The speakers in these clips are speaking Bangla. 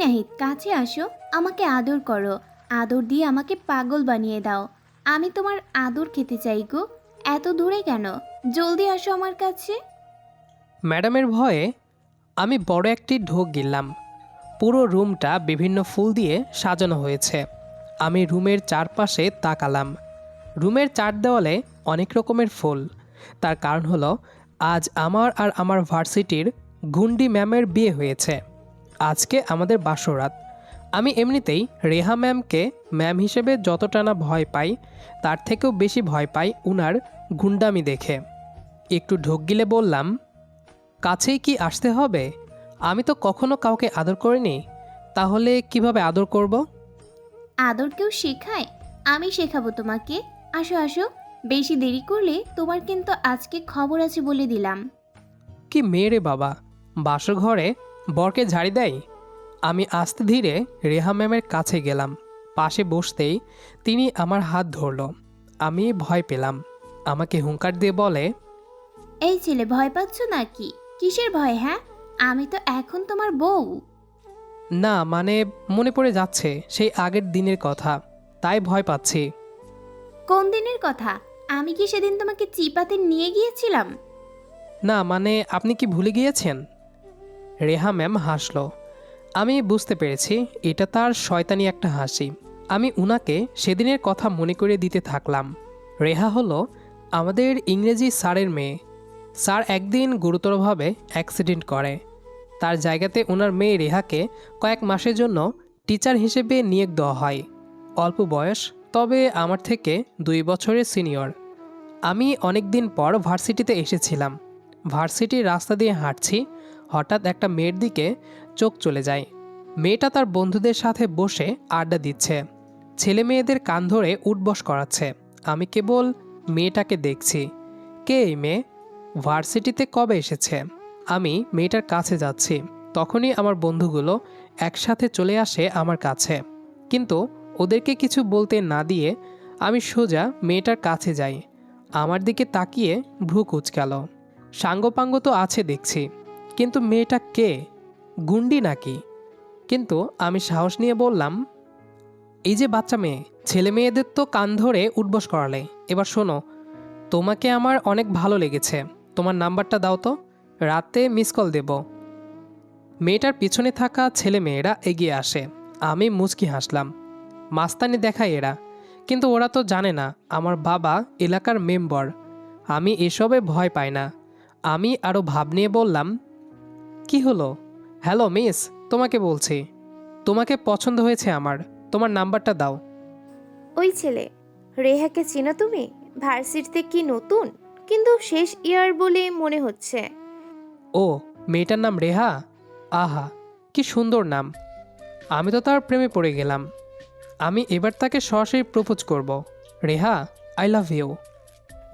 নাহিদ কাছে আসো, আমাকে আদর করো। আদর দিয়ে আমাকে পাগল বানিয়ে দাও। আমি তোমার আদর খেতে চাই গো। এত দূরে কেন? জলদি আসো আমার কাছে। ম্যাডামের ভয়ে আমি বড় একটি ঢোক গিললাম। পুরো রুমটা বিভিন্ন ফুল দিয়ে সাজানো হয়েছে। আমি রুমের চারপাশে তাকালাম। রুমের চার দেওয়ালে অনেক রকমের ফুল। তার কারণ হলো, আজ আমার আর আমার ভার্সিটির গুন্ডি ম্যামের বিয়ে হয়েছে। আজকে আমাদের বাসরাত আমি এমনিতেই রেহা ম্যামকে ম্যাম হিসেবে যতটা না ভয় পাই তার থেকেও বেশি ভয় পাই উনার গুন্ডামি দেখে। একটু ঢোক গিলে বললাম কাছেই কি আসতে হবে? আমি তো কখনো কাউকে আদর করিনি। তাহলে কীভাবে আদর করব? আদর কেউ শেখায়? আমি শেখাবো তোমাকে। আসো আসো। বেশি দেরি করলে তোমার কিন্তু আজকে খবর আছে বলে দিলাম। কি মেয়ে রে বাবা! বাসর ঘরে বরকে ঝাড়ি দেয়? আমি আস্তে ধীরে রেহা ম্যামের কাছে গেলাম। পাশে বসতেই তিনি আমার হাত ধরল। আমি ভয় পেলাম। আমাকে হুঙ্কার দিয়ে বলে এই ছেলে ভয় পাচ্ছ নাকি? কিসের ভয় হ্যাঁ? আমি তো এখন তোমার বউ। না মানে মনে পড়ে যাচ্ছে সেই আগের দিনের কথা। তাই ভয় পাচ্ছি। কোন দিনের কথা? আমি কি সেদিন তোমাকে চিপাতে নিয়ে গিয়েছিলাম? না মানে আপনি কি ভুলে গিয়েছেন? রেহা ম্যাম হাসলো। আমি বুঝতে পেরেছি, এটা তার শয়তানি একটা হাসি। আমি উনাকে সেদিনের কথা মনে করে দিতে থাকলাম। রেহা হলো আমাদের ইংরেজি স্যারের মেয়ে। স্যার একদিন গুরুতরভাবে অ্যাক্সিডেন্ট করে। তার জায়গাতে ওনার মেয়ে রেহাকে কয়েক মাসের জন্য টিচার হিসেবে নিয়োগ দেওয়া হয়। অল্প বয়স, তবে আমার থেকে দুই বছরের সিনিয়র। আমি অনেক দিন পর ভার্সিটিতে এসেছিলাম। ভার্সিটির রাস্তা দিয়ে হাঁটছি হঠাৎ একটা মেয়ের দিকে চোখ চলে যায়। মেয়েটা তার বন্ধুদের সাথে বসে আড্ডা দিচ্ছে। ছেলে মেয়েদের কান ধরে উঠবস করাচ্ছে। আমি কেবল মেয়েটাকে দেখছি। কে এই মেয়ে? ভার্সিটিতে কবে এসেছে? আমি মেয়েটার কাছে যাচ্ছি। তখনই আমার বন্ধুগুলো একসাথে চলে আসে আমার কাছে। কিন্তু ওদেরকে কিছু বলতে না দিয়ে আমি সোজা মেয়েটার কাছে যাই। আমার দিকে তাকিয়ে ভ্রু কুচকাল। সাঙ্গপাঙ্গ তো আছে দেখছি। কিন্তু মেয়েটা কে? গুন্ডি নাকি? কিন্তু আমি সাহস নিয়ে বললাম, এই যে বাচ্চা মেয়ে, ছেলে মেয়েদের তো কান ধরে উঠবস করালে। এবার শোনো, তোমাকে আমার অনেক ভালো লেগেছে। তোমার নাম্বারটা দাও তো, রাতে মিস কল দেব। মেয়েটার পিছনে থাকা ছেলে মেয়েরা এগিয়ে আসে। আমি মুচকি হাসলাম। মাস্তানি দেখায় এরা। কিন্তু ওরা তো জানে না, আমার বাবা এলাকার মেম্বার। আমি এসবে ভয় পাই না। আমি আরও ভাব নিয়ে বললাম কি হলো? হ্যালো মিস তোমাকে বলছি। তোমাকে পছন্দ হয়েছে আমার। তোমার নাম্বারটা দাও। ওই ছেলে রেহাকে চেনো তুমি? ভার্সিটিতে কি নতুন? কিন্তু শেষ ইয়ার বলে মনে হচ্ছে। ও মেয়েটার নাম রেহা? আহা কি সুন্দর নাম। আমি তো তার প্রেমে পড়ে গেলাম। আমি এবার তাকে সরাসরি প্রপোজ করব। Reha I love you.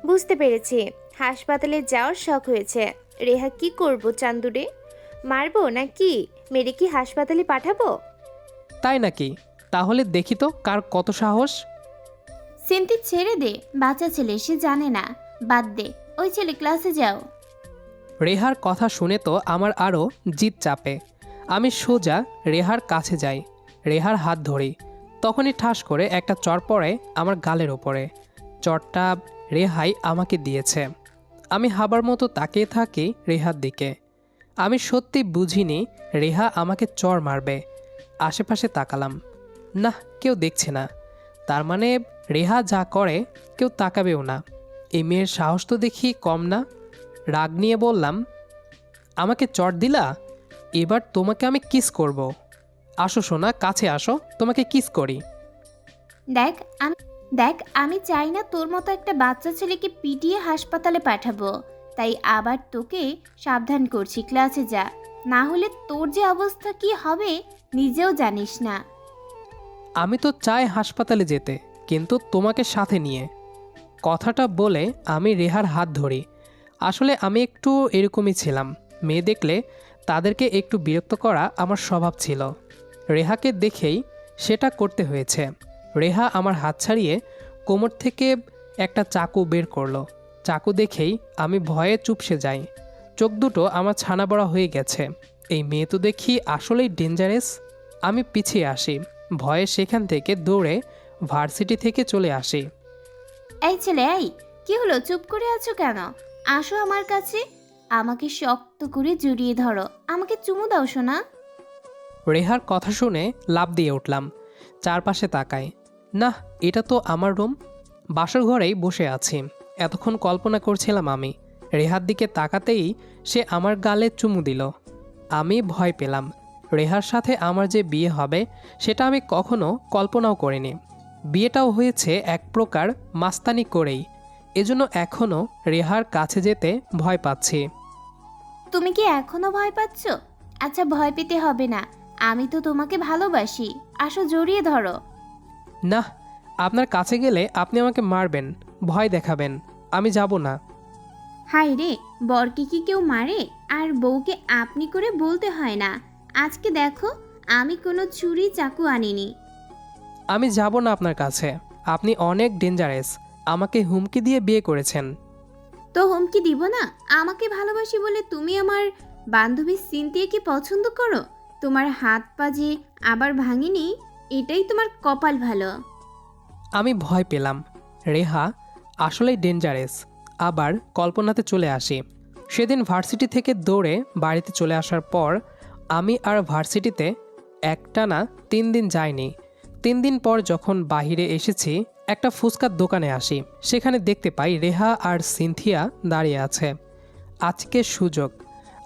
বুঝতে পেরেছি। হাসপাতালে যাওয়ার শখ হয়েছে। রেহা কি করব চান্দুরে? মারবো নাকি? মেরে কি হাসপাতালে পাঠাবো? তাই নাকি? তাহলে দেখি তো কার কত সাহস। সিনতি ছেড়ে দে বাচ্চা ছেলে সে জানে না। বাদ দে ওই ছেলে ক্লাসে যাও। রেহার কথা শুনে তো আমার আরও জিত চাপে। আমি সোজা রেহার কাছে যাই। রেহার হাত ধরি। তখনই ঠাস করে একটা চর পড়ে আমার গালের ওপরে। চরটা রেহাই আমাকে দিয়েছে। আমি হাবার মতো তাকিয়ে থাকি রেহার দিকে। আমি সত্যি বুঝিনি, রেহা আমাকে চর মারবে। আশেপাশে তাকালাম। না, কেউ দেখছে না। তার মানে রেহা যা করে, কেউ তাকাবেও না। এই মেয়ের সাহস তো দেখি কম না। রাগ নিয়ে বললাম, আমাকে চট দিলা? এবার তোমাকে আমি কিস করব। আসো সোনা, কাছে আসো, তোমাকে কিস করি। দেখ, আমি দেখ, আমি চাই না তোর মতো একটা বাচ্চা ছেলেকে পিটিয়ে হাসপাতালে পাঠাবো। তাই আবার তোকে সাবধান করছি, ক্লাসে যা। না হলে তোর যে অবস্থা কি হবে, নিজেও জানিস না। আমি তো চাই হাসপাতালে যেতে, কিন্তু তোমাকে সাথে নিয়ে। কথাটা বলে আমি রেহার হাত ধরি। আসলে আমি একটু এরকমই ছিলাম। মেয়ে দেখলে তাদেরকে একটু বিরক্ত করা আমার স্বভাব ছিল। রেহাকে দেখেই সেটা করতে হয়েছে। রেহা আমার হাত ছাড়িয়ে কোমর থেকে একটা চাকু বের করল। চাকু দেখেই আমি ভয়ে চুপসে যাই। চোখ দুটো আমার ছানা বড়া হয়ে গেছে। এই মেয়ে তো দেখি আসলেই ডেঞ্জারাস আমি পিছিয়ে আসি। ভয়ে সেখান থেকে দৌড়ে ভার্সিটি থেকে চলে আসি। এই ছেলে এই কি হলো? চুপ করে আছো কেন? আসো আমার কাছে। আমাকে শক্ত করে জড়িয়ে ধরো। আমাকে চুমু দাও শোনা রেহার কথা শুনে লাভ দিয়ে উঠলাম। চারপাশে তাকাই। না এটা তো আমার রুম। বাসর ঘরেই বসে আছি। এতক্ষণ কল্পনা করছিলাম আমি। রেহার দিকে তাকাতেই সে আমার গালে চুমু দিল। আমি ভয় পেলাম। রেহার সাথে আমার যে বিয়ে হবে সেটা আমি কখনো কল্পনাও করিনি। বিয়েটাও হয়েছে এক প্রকার মাস্তানি করেই। এজন্য এখনও রেহার কাছে যেতে ভয় পাচ্ছি। তুমি কি এখনও ভয় পাচ্ছ? আচ্ছা ভয় পেতে হবে না। আমি তো তোমাকে ভালোবাসি। আসো জড়িয়ে ধরো। না আপনার কাছে গেলে আপনি আমাকে মারবেন ভয় দেখাবেন। আমি যাব না। হাই রে বরকে কি কেউ মারে? আর বউকে আপনি করে বলতে হয় না। আজকে দেখো আমি কোনো চুরি চাকু আনিনি। আমি যাব না আপনার কাছে। আপনি অনেক ডেঞ্জারাস আমাকে হুমকি দিয়ে বিয়ে করেছেন। তো হুমকি দিব না? আমাকে ভালোবাসি বলে তুমি আমার বান্ধবী সিনথিয়াকে পছন্দ করো? তোমার হাত পা যে আবার ভাঙিনি এটাই তোমার কপাল ভালো। আমি ভয় পেলাম। রেহা আসলেই ডেঞ্জারেস আবার কল্পনাতে চলে আসি। সেদিন ভার্সিটি থেকে দৌড়ে বাড়িতে চলে আসার পর আমি আর ভার্সিটিতে একটানা তিন দিন যাইনি। তিন দিন পর যখন বাহিরে এসেছি, একটা ফুচকার দোকানে আসি। সেখানে দেখতে পাই রেহা আর সিনথিয়া দাঁড়িয়ে আছে। আজকে সুযোগ।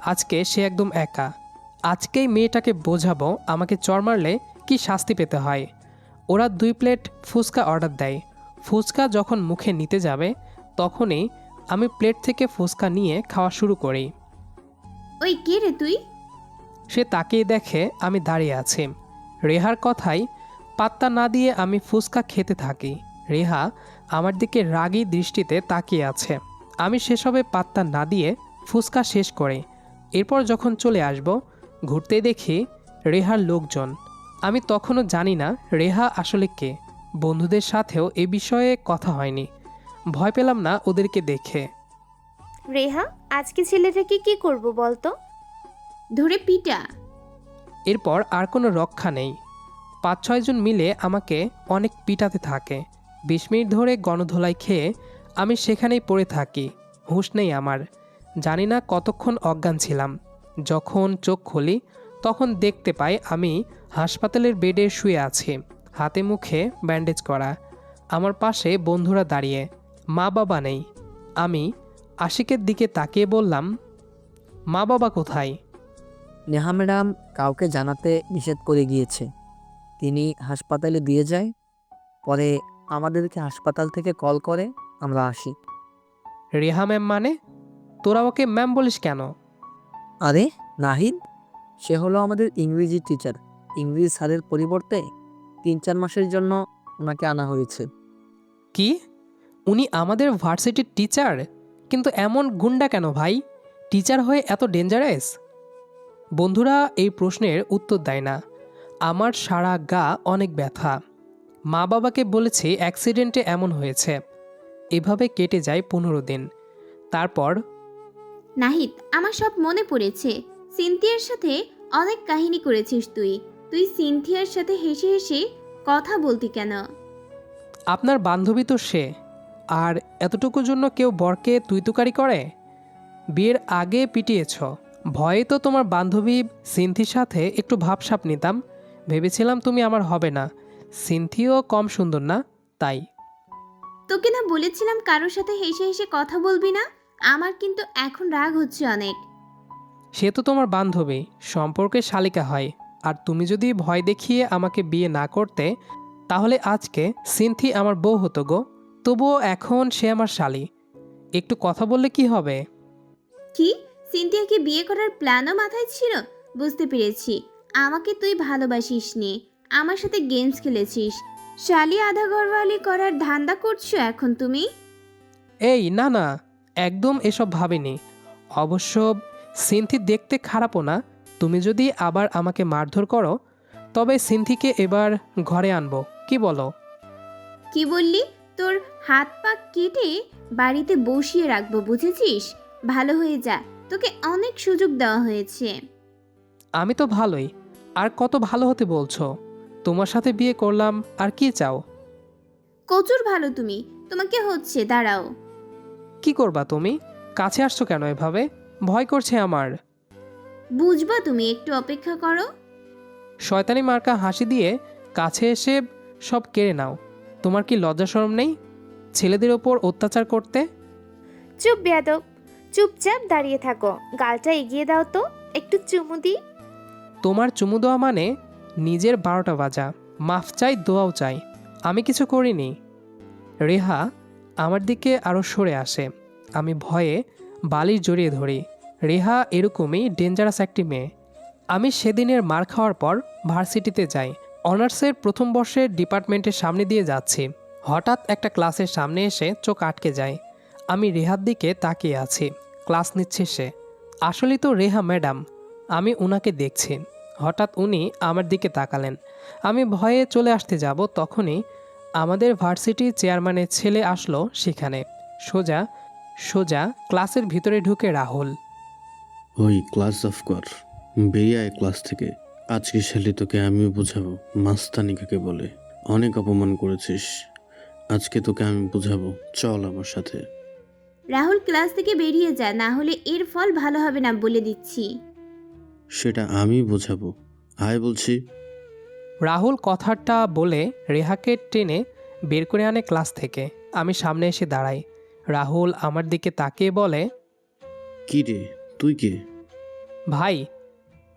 আজকে সে একদম একা। আজকেই মেয়েটাকে বোঝাবো আমাকে চর মারলে কি শাস্তি পেতে হয়। ওরা দুই প্লেট ফুচকা অর্ডার দেয়। ফুচকা যখন মুখে নিতে যাবে তখনই আমি প্লেট থেকে ফুচকা নিয়ে খাওয়া শুরু করি। ওই কে রে তুই? সে তাকিয়ে দেখে আমি দাঁড়িয়ে আছি। রেহার কথাই পাত্তা না দিয়ে আমি ফুচকা খেতে থাকি। রেহা আমার দিকে রাগী দৃষ্টিতে তাকিয়ে আছে। আমি সেসবে পাত্তা না দিয়ে ফুচকা শেষ করে। এরপর যখন চলে আসব ঘুরতে দেখি রেহার লোকজন। আমি তখনও জানি না রেহা আসলে কে। বন্ধুদের সাথেও এ বিষয়ে কথা হয়নি। ভয় পেলাম না ওদেরকে দেখে। রেহা আজকে ছেলেটাকে কি করব বলতো? ধরে পিটা। এরপর আর কোনো রক্ষা নেই। পাঁচ ছয়জন মিলে আমাকে অনেক পিটাতে থাকে। বিশ মিনিট ধরে গণধোলাই খেয়ে আমি সেখানেই পড়ে থাকি। হুঁশ নেই আমার। জানি না কতক্ষণ অজ্ঞান ছিলাম। যখন চোখ খুলি তখন দেখতে পাই আমি হাসপাতালের বেডে শুয়ে আছি। হাতে মুখে ব্যান্ডেজ করা। আমার পাশে বন্ধুরা দাঁড়িয়ে মা বাবা নেই। আমি আশিকের দিকে তাকিয়ে বললাম মা বাবা কোথায়? নেহা ম্যাডাম কাউকে জানাতে নিষেধ করে গিয়েছে। তিনি হাসপাতালে দিয়ে যায় পরে আমাদেরকে হাসপাতাল থেকে কল করে আমরা আসি। রেহা ম্যাম মানে? তোরা ওকে ম্যাম বলিস কেন? আরে নাহিদ? সে হলো আমাদের ইংরেজি টিচার ইংরেজি স্যারের পরিবর্তে তিন চার মাসের জন্য ওনাকে আনা হয়েছে। কি? উনি আমাদের ভার্সিটির টিচার? কিন্তু এমন গুন্ডা কেন ভাই? টিচার হয়ে এত ডেঞ্জারাস বন্ধুরা এই প্রশ্নের উত্তর দেয় না। আমার সারা গা অনেক ব্যথা। মা বাবাকে বলেছি অ্যাক্সিডেন্টে এমন হয়েছে। এভাবে কেটে যায় পনেরো দিন। তারপর? নাহিদ আমার সব মনে পড়েছে। সিনথিয়ার সাথে অনেক কাহিনী করেছিস তুই। তুই সিনথিয়ার সাথে হেসে হেসে কথা বলতি কেন? আপনার বান্ধবী তো সে। আর এতটুকুর জন্য কেউ বরকে তুই তুকারি করে? বিয়ের আগে পিটিয়েছ। ভয়ে তো তোমার বান্ধবী সিনথির সাথে একটু ভাবসাপ নিতাম। ভেবেছিলাম তুমি আমার হবে না। সিনথিও কম সুন্দর না তাই। তোকে না বলেছিলাম কারোর সাথে হেসে হেসে কথা বলবি না? আমার কিন্তু এখন রাগ হচ্ছে অনেক। সে তো তোমার বান্ধবী। সম্পর্কে শালিকা হয়। আর তুমি যদি ভয় দেখিয়ে আমাকে বিয়ে না করতে তাহলে আজকে সিনথি আমার বউ হতো গো। তবুও এখন সে আমার শালি। একটু কথা বললে কি হবে? কি? সিনথিয়াকে বিয়ে করার প্ল্যানও মাথায় ছিল? বুঝতে পেরেছি। আমাকে তুই ভালোবাসিস নি আমার সাথে গেমস খেলেছিস। শালি আধা ঘরওয়ালি করার ধান্দা করছ এখন তুমি? এই না না। একদম এসব ভাবিনি। অবশ্য সিনথি দেখতে খারাপও না। তুমি যদি আবার আমাকে মারধর করো তবে সিন্থিকে এবার ঘরে আনব। কি বলো? কি বললি? তোর হাত পা কেটে বাড়িতে বসিয়ে রাখব বুঝেছিস? ভালো হয়ে যা। তোকে অনেক সুযোগ দেওয়া হয়েছে। আমি তো ভালোই। আর কত ভালো হতে বলছো? তোমার সাথে বিয়ে করলাম আর কি চাও? কচুর ভালো তুমি। তোমাকে হচ্ছে দাঁড়াও। কি করবা তুমি? কাছে আসছো কেন এভাবে? ভয় করছে আমার। বুঝবা তুমি একটু অপেক্ষা করো। শয়তানি মার্কা হাসি দিয়ে কাছে এসে সব কেড়ে নাও। তোমার কি লজ্জা শরম নেই? ছেলেদের ওপর অত্যাচার করতে? চুপ বেয়াদব চুপচাপ দাঁড়িয়ে থাকো। গালটা এগিয়ে দাও তো একটু চুমু দিই। তোমার চুমু দেওয়া মানে নিজের বারোটা বাজা। মাফ চাই দোয়াও চাই। আমি কিছু করিনি। রেহা আমার দিকে আরও সরে আসে। আমি ভয়ে বালির জড়িয়ে ধরি। রেহা এরকমই ডেঞ্জারাস একটি মেয়ে। আমি সেদিনের মার খাওয়ার পর ভার্সিটিতে যাই। অনার্সের প্রথম বর্ষের ডিপার্টমেন্টের সামনে দিয়ে যাচ্ছি। হঠাৎ একটা ক্লাসের সামনে এসে চোখ আটকে যায়। আমি রেহার দিকে তাকিয়ে আছি। ক্লাস নিচ্ছে সে। আসলেই তো রেহা ম্যাডাম। আমি উনাকে দেখছি। হঠাৎ উনি আমার দিকে তাকালেন। আমি ভয়ে চলে আসতে যাব তখনই আমাদের ভার্সিটির চেয়ারম্যানের ছেলে আসলো সেখানে। সোজা সোজা ক্লাসের ভিতরে ঢুকে রাহুল। ওই ক্লাস অফ কর বেরিয়ে আয় ক্লাস থেকে। আজকে শালি তোকে আমিও বোঝাবো মাস্তানি কাকে বলে। অনেক অপমান করেছিস। আজকে তোকে আমি বোঝাবো চল আমার সাথে। রাহুল ক্লাস থেকে বেরিয়ে যা না হলে এর ফল ভালো হবে না বলে দিচ্ছি। সেটা আমি বোঝাবো। আয় বলছি। রাহুল কথাটা বলে রেহাকে টেনে বের করে আনে ক্লাস থেকে। আমি সামনে এসে দাঁড়াই। রাহুল আমার দিকে তাকিয়ে বলে কি রে? তুই কে? ভাই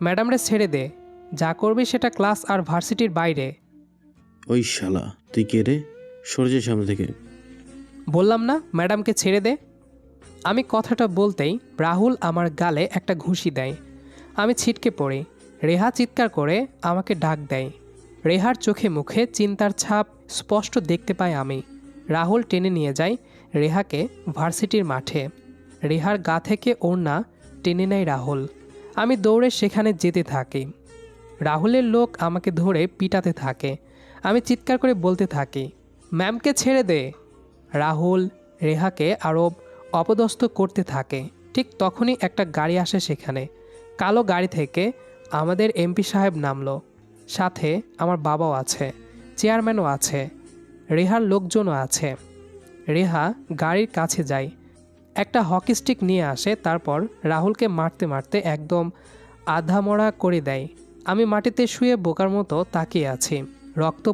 ম্যাডামরে ছেড়ে দে। যা করবি সেটা ক্লাস আর ভার্সিটির বাইরে। ওই শালা তুই কে রে? সরে যা সামনে থেকে। বললাম না ম্যাডামকে ছেড়ে দে। আমি কথাটা বলতেই রাহুল আমার গালে একটা ঘুষি দেয়। আমি ছিটকে পড়ি। রেহা চিৎকার করে আমাকে ডাক দেয়। রেহার চোখে মুখে চিন্তার ছাপ স্পষ্ট দেখতে পাই আমি। রাহুল টেনে নিয়ে যায় রেহাকে ভার্সিটির মাঠে। রেহার গা থেকে ওড়না টেনে নেয় রাহুল। আমি দৌড়ে সেখানে যেতে থাকি। রাহুলের লোক আমাকে ধরে পিটাতে থাকে। আমি চিৎকার করে বলতে থাকি, ম্যামকে ছেড়ে দে। রাহুল রেহাকে আরও অপদস্থ করতে থাকে। ঠিক তখনই একটা গাড়ি আসে সেখানে। কালো গাড়ি থেকে আমাদের এমপি সাহেব নামলো। সাথে আমার বাবাও আছে, চেয়ারম্যানও আছে, রেহার লোকজনও আছে। রেহা গাড়ির কাছে যায়। একটা হকি স্টিক নিয়ে আসে, তারপর রাহুলকে মারতে মারতে একদম আধামরা করে দেয়। আমি মাটিতে শুয়ে বোকার মতো তাকিয়ে আছি। রক্ত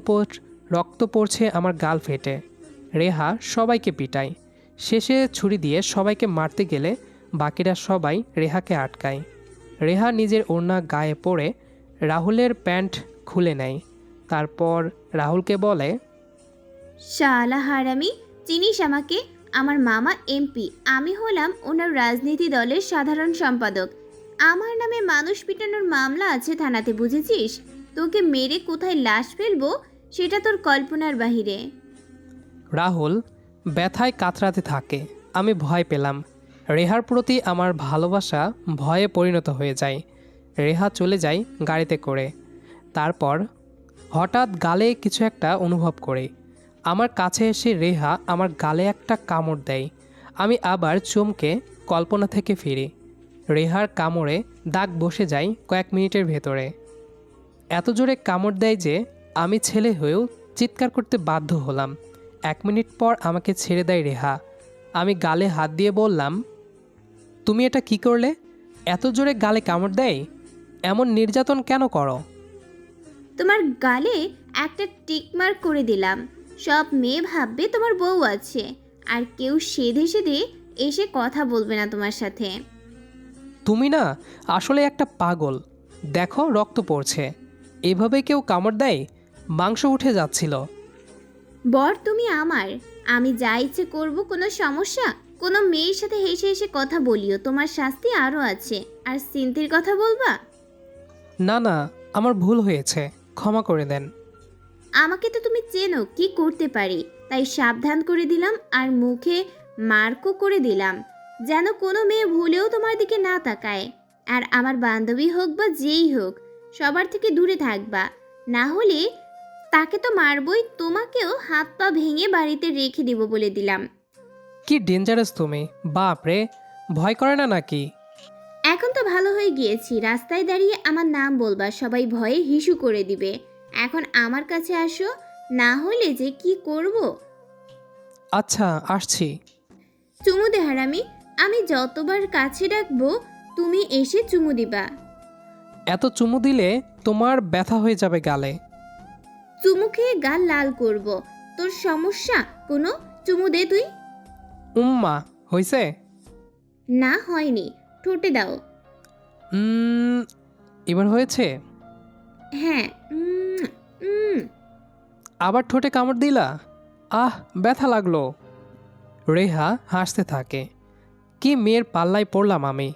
রক্ত পড়ছে আমার গাল ফেটে। রেহা সবাইকে পিটায়। শেষে ছুরি দিয়ে সবাইকে মারতে গেলে বাকিরা সবাই রেহাকে আটকায়। রেহা নিজের ওড়না গায়ে পড়ে রাহুলের প্যান্ট খুলে নেয়। তারপর রাহুলকে বলে, শালা হারামি, চিনিস আমাকে? আমার মামা এমপি। আমি হলাম ওনার রাজনীতি দলের সাধারণ সম্পাদক। আমার নামে মানুষ পিটানোর মামলা আছে থানাতে, বুঝেছিস? তোকে মেরে কোথায় লাশ ফেলব সেটা তোর কল্পনার বাহিরে। রাহুল, ব্যথায় কাতরাতে থাকে। আমি ভয় পেলাম। রেহার প্রতি আমার ভালোবাসা ভয়ে পরিণত হয়ে যায়। রেহা চলে যায় গাড়িতে করে। তারপর হঠাৎ গালে কিছু একটা অনুভব করে। আমার কাছে এসে রেহা আমার গালে একটা কামড় দেয়। আমি আবার চমকে কল্পনা থেকে ফিরি। রেহার কামড়ে দাগ বসে যায় কয়েক মিনিটের ভেতরে। এত জোরে কামড় দেয় যে আমি ছেলে হয়েও চিৎকার করতে বাধ্য হলাম। এক মিনিট পর আমাকে ছেড়ে দেয় রেহা। আমি গালে হাত দিয়ে বললাম, তুমি এটা কি করলে? এত জোরে গালে কামড় দেয়? এমন নির্যাতন কেন করো? তোমার গালে একটা টিকমার্ক করে দিলাম। সব মেয়ে ভাববে তোমার বউ আছে। আর কেউ সেধে সেধে এসে কথা বলবে না তোমার সাথে। তুমি না আসলে একটা পাগল। দেখো রক্ত পড়ছে। এভাবে কেউ কামড় দেয়? মাংস উঠে যাচ্ছিল। বর তুমি আমার। আমি যা ইচ্ছে করব কোনো সমস্যা? কোনো মেয়ের সাথে হেসে হেসে কথা বলিও। তোমার শাস্তি আরও আছে। আর সিন্তির কথা বলবা? না না আমার ভুল হয়েছে। ক্ষমা করে দেন। আমাকে তো তুমি চেনো কি করতে পারি? তাই সাবধান করে দিলাম আর মুখে মার্কও করে দিলাম। যেন কোনো মেয়ে ভুলেও তোমার দিকে না তাকায়। আর আমার বান্ধবী হোক বা যেই হোক সবার থেকে দূরে থাকবা। না হলে তাকে তো মারবই তোমাকেও হাত পা ভেঙে বাড়িতে রেখে দেব বলে দিলাম। কি ডেঞ্জারাস তুমি বাপ রে। ভয় করে না নাকি? এখন তো ভালো হয়ে গিয়েছি রাস্তায় দাঁড়িয়ে আমার নাম বলবা সবাই ভয়ে হিসু করে দিবে। এখন আমার কাছে আসো না হলে যে কি করব? আচ্ছা আসছি। চুমু দে হারামি আমি যতবার কাছে ডাকবো তুমি এসে চুমু দিবা। এত চুমু দিলে তোমার ব্যথা হয়ে যাবে গালে। চুমু খেয়ে গাল লাল করব। তোর সমস্যা কোনো? চুমু দে তুই। উম্মা হইছে? না হয়নি। ঠোঁটে দাও। উম, এবার হয়েছে? হ্যাঁ। আবার ঠোঁটে কামড় দিলা? আহ, ব্যথা লাগল। রেহা হাসতে থাকে। কি মেয়ের পাল্লায় পড়লাম আমি?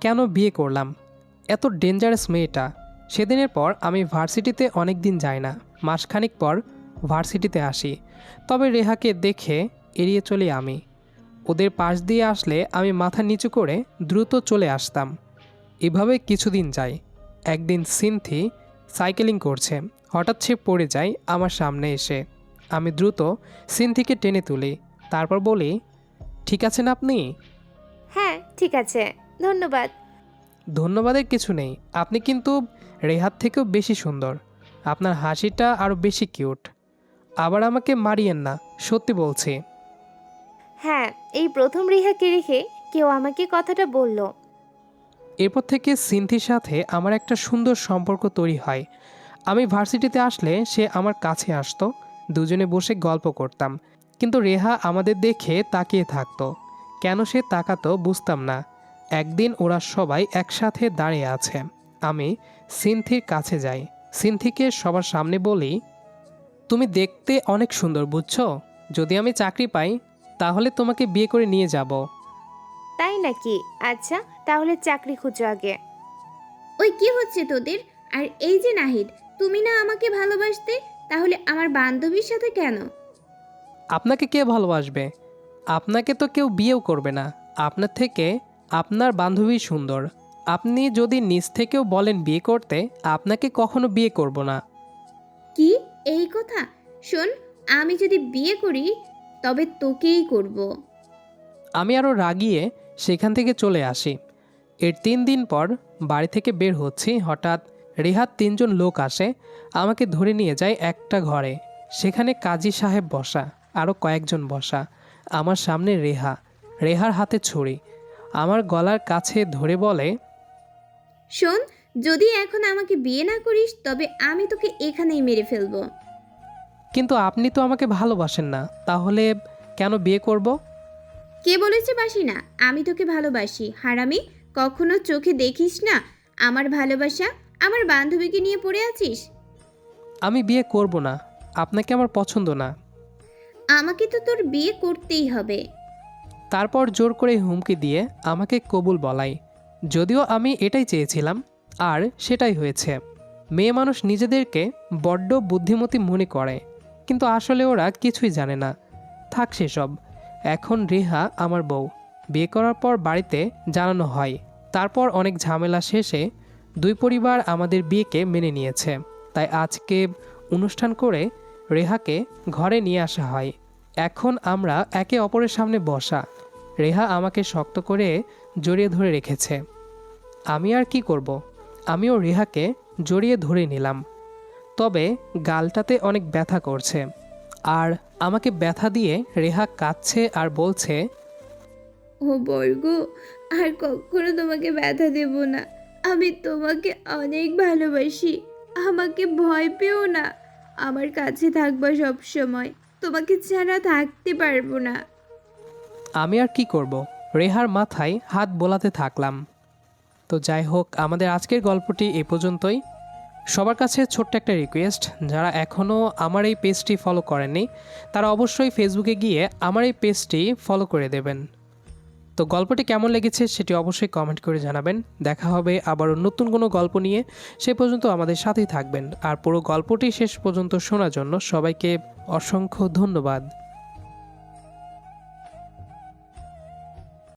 কেন বিয়ে করলাম? এত ডেঞ্জারাস মেয়েটা। সেদিনের পর আমি ভার্সিটিতে অনেক দিন যাই না। মাসখানিক পর ভার্সিটিতে আসি। তবে রেহাকে দেখে এড়িয়ে চলি আমি। ওদের পাশ দিয়ে আসলে আমি মাথা নিচু করে দ্রুত চলে আসতাম। এভাবে কিছুদিন যাই। একদিন সিনথি সাইকেলিং করছে। হঠাৎ সে পড়ে যায় আমার সামনে এসে। আমি দ্রুত সিনথিকে টেনে তুলি তারপর বলি ঠিক আছেন আপনি? হ্যাঁ ঠিক আছে ধন্যবাদ। ধন্যবাদের কিছু নেই আপনি কিন্তু রেহাত থেকেও বেশি সুন্দর আপনার হাসিটা আরও বেশি কিউট। আবার আমাকে মারিয়েন না সত্যি বলছি। হ্যাঁ এই প্রথম রিহাকে রেখে কেউ আমাকে কথাটা বলল। এরপর থেকে সিনথির সাথে আমার একটা সুন্দর সম্পর্ক তৈরি হয় আমি ভার্সিটিতে আসলে সে আমার কাছে আসতো দুজনে বসে গল্প করতাম। কিন্তু রেহা আমাদের দেখে তাকিয়ে থাকতো। কেন সে তাকাতো বুঝতাম না। একদিন ওরা সবাই একসাথে দাঁড়িয়ে আছে। আমি সিনথির কাছে যাই। সিনথিকে সবার সামনে বলি তুমি দেখতে অনেক সুন্দর বুঝছ? যদি আমি চাকরি পাই তাহলে তোমাকে বিয়ে করে নিয়ে যাব। তাই নাকি? আচ্ছা তাহলে চাকরি খুঁজো আগে। ওই কি হচ্ছে তোদের? আর এই যে নাহিদ তুমি না আমাকে ভালোবাসতে তাহলে আমার বান্ধবীর সাথে কেন? আপনাকে কে ভালোবাসবে? আপনাকে তো কেউ বিয়েও করবে না। আপনার থেকে আপনার বান্ধবী সুন্দর। আপনি যদি নিজ থেকেও বলেন বিয়ে করতে আপনাকে কখনো বিয়ে করব না। কি? এই কথা? শোন আমি যদি বিয়ে করি তবে তোকেই করব। আমি আরও রাগিয়ে সেখান থেকে চলে আসি। এর তিন দিন পর বাড়ি থেকে বের হচ্ছি হঠাৎ রেহাত তিনজন লোক আসে আমাকে ধরে নিয়ে যায় একটা ঘরে। সেখানে কাজী সাহেব বসা আরও কয়েকজন বসা। আমার সামনে রেহা রেহার হাতে ছুরি। আমার গলার কাছে ধরে বলে শোন যদি এখন আমাকে বিয়ে না করিস তবে আমি তোকে এখানেই মেরে ফেলব। কিন্তু আপনি তো আমাকে ভালোবাসেন না তাহলে কেন বিয়ে করব? কে বলেছে বাসি না আমি তোকে ভালোবাসি। হারামি কখনো চোখে দেখিস না আমার ভালোবাসা? আমার বান্ধবীকে নিয়ে পড়ে আছিস? আমি বিয়ে করব না। আপনাকে আমার পছন্দ না। আমাকে তো তোর বিয়ে করতেই হবে। তারপর জোর করে হুমকি দিয়ে আমাকে কবুল বলাই যদিও আমি এটাই চেয়েছিলাম আর সেটাই হয়েছে। মেয়ে মানুষ নিজেদেরকে বড্ড বুদ্ধিমতী মনে করে কিন্তু আসলে ওরা কিছুই জানে না। থাক সেসব এখন রেহা আমার বউ। বিয়ে করার পর বাড়িতে জানানো হয়। তারপর অনেক ঝামেলা শেষে দুই পরিবার আমাদের বিয়েকে মেনে নিয়েছে, তাই আজকে অনুষ্ঠান করে রেহাকে ঘরে নিয়ে আসা হয়। এখন আমরা একে অপরের সামনে বসা। রেহা আমাকে শক্ত করে জড়িয়ে ধরে রেখেছে। আমি আর কি করব? আমিও রেহাকে জড়িয়ে ধরে নিলাম। তবে গালটাতে অনেক ব্যথা করছে। আর আমাকে ব্যথা দিয়ে রেহা কাঁদছে আর বলছে, ও বর্গ, আর কখনো তোমাকে ব্যথা দেব না। আমি তোমাকে অনেক ভালোবাসি। আমাকে ভয় পেও না। আমার কাছে থাকবা সব সময় তোমাকে ছাড়া থাকতে পারব না। আমি আর কি করব? রেহার মাথায় হাত বোলাতে থাকলাম। তো যাই হোক, আমাদের আজকের গল্পটি এ পর্যন্তই। সবার কাছে ছোট্ট একটা রিকোয়েস্ট যারা এখনও আমার এই পেজটি ফলো করেননি, তারা অবশ্যই ফেসবুকে গিয়ে আমার এই পেজটি ফলো করে দেবেন। তো গল্পটি কেমন লেগেছে সেটি অবশ্যই কমেন্ট করে জানাবেন। দেখা হবে আবারও নতুন কোনো গল্প নিয়ে। সে পর্যন্ত আমাদের সাথেই থাকবেন। আর পুরো গল্পটি শেষ পর্যন্ত শোনার জন্য সবাইকে অসংখ্য ধন্যবাদ।